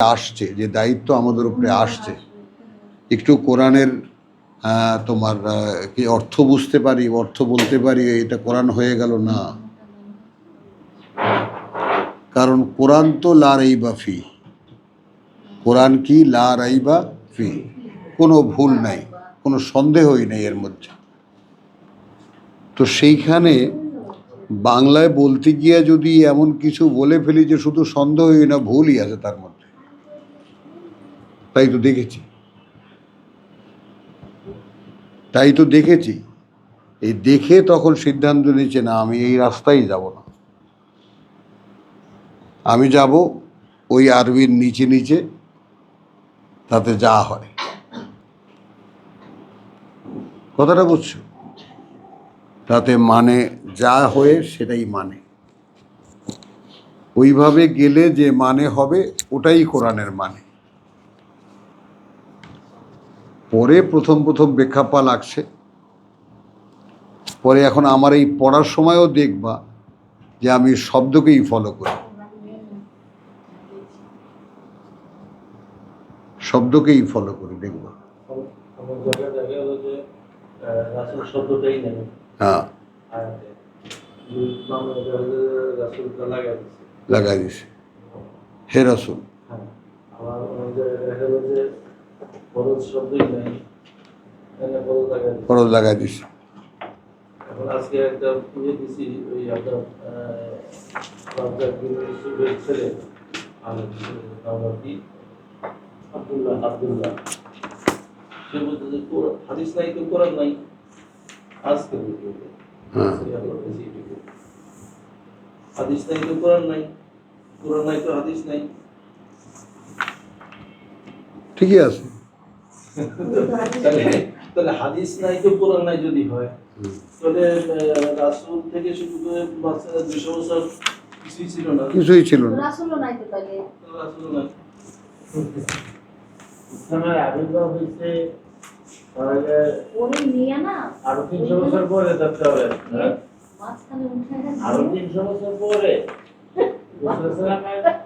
আসছে, যে দায়িত্ব আমাদের উপরে আসছে। একটু কোরআনের তোমার কি অর্থ বুঝতে পারি, অর্থ বলতে পারি, এটা কোরআন হয়ে গেল না। কারণ কোরআন তো লা রাইবা ফি। কোরআন কি লা রাইবা ফি? কোনো ভুল নাই, কোনো সন্দেহই নেই এর মধ্যে। তো সেইখানে বাংলায় বলতে গিয়ে যদি এমন কিছু বলে ফেলি যে শুধু সন্দেহই না, ভুলই আছে তার মধ্যে। তাই তো দেখেছি। তাই তো দেখেছি। এই দেখে তখন সিদ্ধান্ত নিচ্ছে না, আমি এই রাস্তায় যাব না। আমি যাব ওই আরবির নিচে নিচে, তাতে যা হয়। কথাটা বুঝছ? তাতে মানে যা হয়ে সেটাই মানে। ওইভাবে গেলে যে মানে হবে, ওটাই কোরআনের মানে। পরে প্রথম প্রথম বেখাপ্পা লাগছে। পরে এখন আমার এই পড়ার সময়ও দেখবা যে আমি শব্দকেই ফলো করি। শব্দকেই ফলো করি, দেখবা। হ্যাঁ। লাগাই দিছে। হে রসুল। হ্যাঁ। যে খরচ লাগাই দিছে। এখন আজকে একটা ইয়ে দিছি ওই আপনার ছেলে। আর কি? আব্দুল্লাহ আব্দুল্লাহ। সে বলতেছে কোরআন- হাদিস নাই তো কোরআন নাই। আজকে বলতে হ্যাঁ। হাদিস নাই তো কোরআন নাই। কোরআন নাই তো হাদিস নাই। ঠিকই আছে। তাহলে হাদিস নাই তো কোরআন নাই যদি হয় তাহলে রাসূল থেকে শুরু করে বাচ্চারা দুশো বছর কিছুই ছিল না। কিছুই ছিল না। রাসূলও নাই তো তাইলে রাসূল নাই। ইসলামের আবির্ভাব হয়েছে তাহলে ওরে নিয়ে না। আরও তিনশো বছর পরে হবে। হ্যাঁ? আরও তিনশো বছর পরে।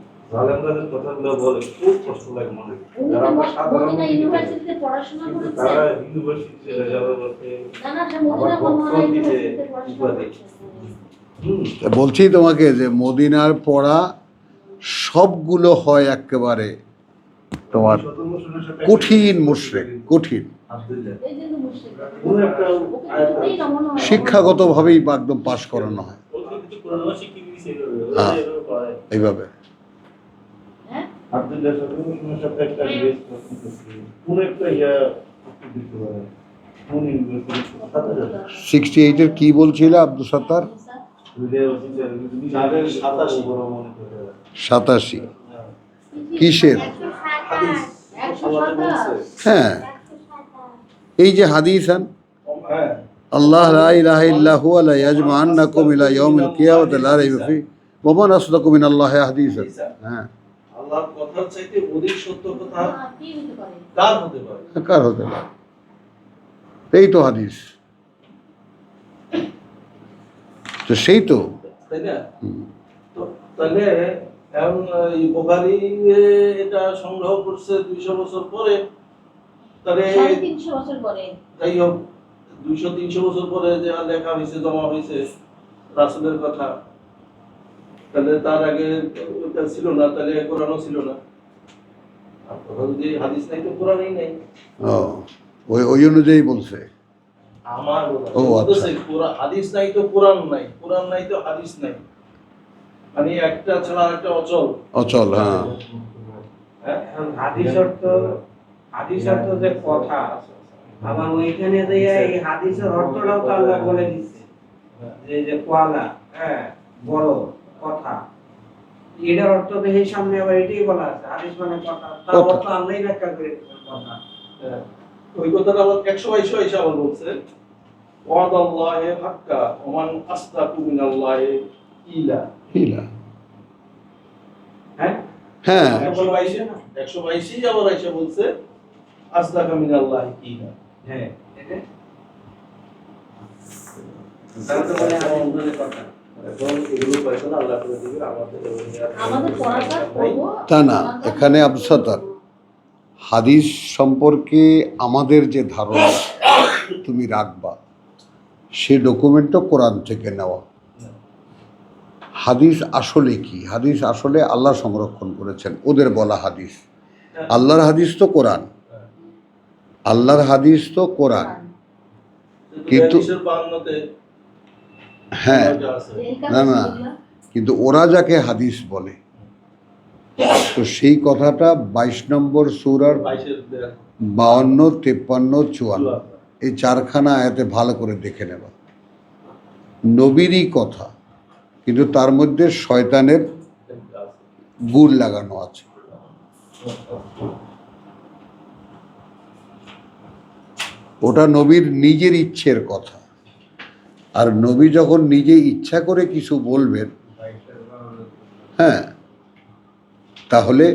কথাগুলো বলে খুব কষ্ট লাগে মনে যারা আমরা সাধারণ ইউনিভার্সিটিতে পড়াশোনা করেছে? তারা ইউনিভার্সিটি যারা বলতে না না সে মদিনা আবার বক্তব্য দিতে উপাধি। করেছে। হুম। তা বলছি তোমাকে যে মদিনার পড়া সবগুলো হয় একেবারে তোমার কঠিন মুশরেক কঠিন। হয়। শিক্ষাগতভাবেই একদম পাশ করানো হয়। হ্যাঁ। এইভাবে হ্যাঁ আব্দুল্লাহ সাথে একটা কোন একটা ইয়া দিতে পারে সিক্সটি এইটের কি বলছিল আব্দুল সাত্তার? সাতাশি। মনে সাতাশি। কিসের? আল্লাহ হ্যাঁ। এই যে হাদিসান হ্যাঁ। আল্লাহ লা ইলাহা ইল্লা হুয়া লা ইয়াজমা'আন্নাকুম ইলা ইয়াউমিল কিয়ামাতি লা রাইবা ফি ওয়া মান আসদাকু মিনাল্লাহি হাদিসান হ্যাঁ। আল্লাহর কথার চাইতে অধিক সত্য কথা না, কি হতে পারে? কার হতে পারে? কার হতে পারে? এই তো হাদিস। তো সেই তো। তাই না? তো তাহলে এখন এই বোখারি এটা সংগ্রহ করছে দুইশো বছর পরে তাহলে তিনশো বছর পরে। যাই হোক দুইশো তিনশো বছর পরে যে লেখা হয়েছে জমা হয়েছে রাসুলের কথা। তাহলে তার আগে ওইটা ছিল না তাহলে কোরআনও ছিল না। যদি হাদিস নাই তো কোরআনই নাই। ও ওই ওই অনুযায়ী বলছে। আমার ও, আচ্ছা। হাদিস নাই তো কোরআন নাই। কোরআন নাই তো হাদিস নাই। মানে একটা ছাড়া একটা অচল। অচল হ্যাঁ। হ্যাঁ? হাদিস অর্থ হাদিস অর্থ যে কথা আবার ওইখানে যে এই হাদিসের অর্থটাও তো আল্লাহ বলে দিচ্ছে। যে যে কোয়ালা হ্যাঁ বলো কথা। এটার অর্থ তো এই সামনে আবার এটাই বলা আছে হাদিস মানে কথা। তার অর্থ আল্লাহই ব্যাখ্যা করে কথা। হ্যাঁ। ওই কথাটা আবার একশো বাইশো এসে আবার বলছে ওয়াদাল্লাহি হাক্কা ওমান মিনাল্লাহি ইলা। হিলা হ্যাঁ? হ্যাঁ। একশো বাইশে না? একশো বাইশেই আবার এসে বলছে মিনাল্লাহি ইলা। হ্যাঁ তাহলে তো মনে হয় কথা। এখন এগুলো ফয়সালা আল্লাহ করে দিবে আমাদের ওই আর- আমাদের পড়াটা করব। তা না এখানে আবসাতার হাদিস সম্পর্কে আমাদের যে ধারণা তুমি রাখবা সে ডকুমেন্টও কোরআন থেকে নেওয়া। হাদিস আসলে কি? হাদিস আসলে আল্লাহ সংরক্ষণ করেছেন ওদের বলা হাদিস। আল্লাহর হাদিস তো কোরআন। আল্লাহর হাদিস তো কোরআন। কিন্তু- হ্যাঁ না, না। কিন্তু ওরা যাকে হাদিস বলে। তো সেই কথাটা বাইশ নম্বর সুরার বাউন্ন তেপ্পান্ন চুয়ান্ন। চুয়ান্ন। এই চারখানা আয়াতে ভালো করে দেখে নেবা। নবীরই কথা কিন্তু তার মধ্যে শয়তানের গুড় লাগানো আছে। ওটা নবীর নিজের ইচ্ছের কথা। আর নবী যখন নিজে ইচ্ছা করে কিছু বলবেন হ্যাঁ তাহলে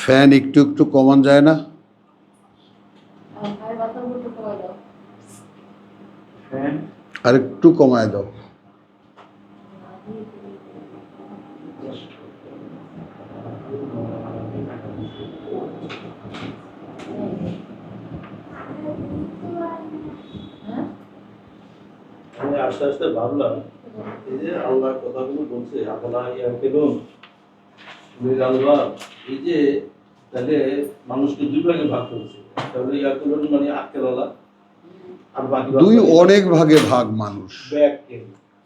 ফ্যান একটু একটু কমান যায় না আমার ভাই বাতা বলতে কমাই দাও ফ্যান আর একটু কমায় দাও। আস্তে আস্তে ভাবলাম, এই যে আল্লাহ কথাগুলো বলছে আপনার ইয়া কেলুন আলবাব এই যে তাহলে মানুষকে দুই ভাগে ভাগ করেছে। তাহলে ইয়া কেলুন মানে আক্কেল আল্লাহ দুই অনেক ভাগে ভাগ মানুষ।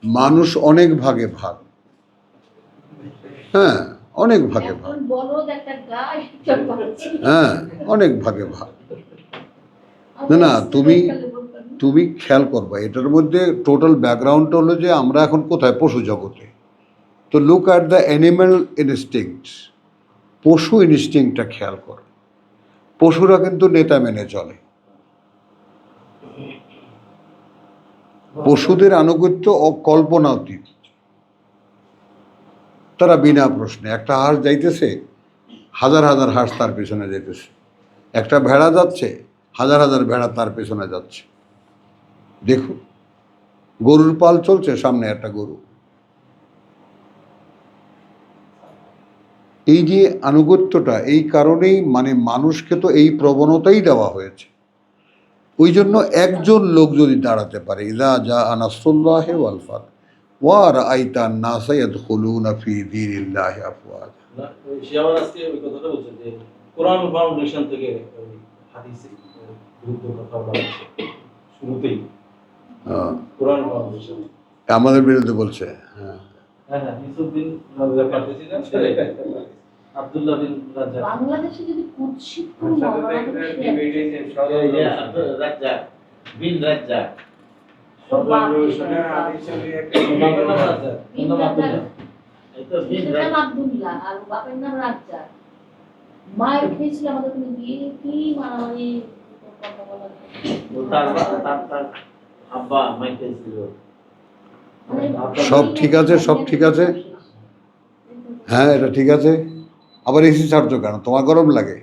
মানুষ অনেক ভাগে ভাগ। হ্যাঁ অনেক ভাগে ভাগ। হ্যাঁ অনেক ভাগে ভাগ। না, না, তুমি- তুমি খেয়াল করবা এটার মধ্যে টোটাল ব্যাকগ্রাউন্ড হলো যে আমরা এখন কোথায়? পশু জগতে। তো look at the animal instinct পশু ইনস্টিংটা খেয়াল কর। পশুরা কিন্তু নেতা মেনে চলে। পশুদের আনুগত্য ও কল্পনা অতীত। তারা বিনা প্রশ্নে একটা হাঁস যাইতেছে, হাজার হাজার হাঁস তার পেছনে যাইতেছে। একটা ভেড়া যাচ্ছে, হাজার হাজার ভেড়া তার পেছনে যাচ্ছে। দেখুন গরুর পাল চলছে, সামনে একটা গরু। এই যে আনুগত্যটা, এই কারণেই মানে মানুষকে তো এই প্রবণতাই দেওয়া হয়েছে। ওই জন্য একজন লোক যদি দাঁড়াতে পারে ইদা যা আনাসুল্লাহ ওয়ালফাত ওয়ার আইতা নাসাইয়াদ খুলুনা ফি দীনিল্লাহি আফওয়াজ কোরআন ফাউন্ডেশন থেকে হাদিসে বিরুদ্ধে কথা বলা হচ্ছে শুরুতেই। কোরআন ফাউন্ডেশন আমাদের বিরুদ্ধে বলছে। হ্যাঁ হ্যাঁ ইউসুফ বিন রাজ্জাক ছেলে আব্দুল্লাহ বিন রাজ্জাক। বাংলাদেশে যদি কুৎসিত কোনো আচ্ছা, রাজ্জাক বিন রাজ্জাক। মায়ের খেয়েছিল আমাদের তুমি বিয়ে? কি মারামারি? কথা বলা ও তার বা- তার তার আব্বা মাইকেল ছিল মানে সব ঠিক আছে, সব ঠিক আছে? হ্যাঁ এটা ঠিক আছে। আবার এসি ছাড়ছো কেন? তোমার গরম লাগে?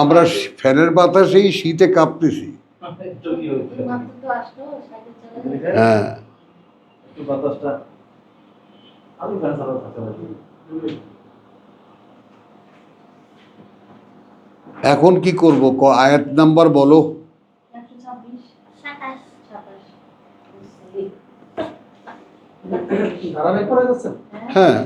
আমরা ফ্যানের বাতাসেই শীতে কাঁপতেছি। হ্যাঁ। এখন কি করব? ক, আয়াত নাম্বার বলো। হ্যাঁ।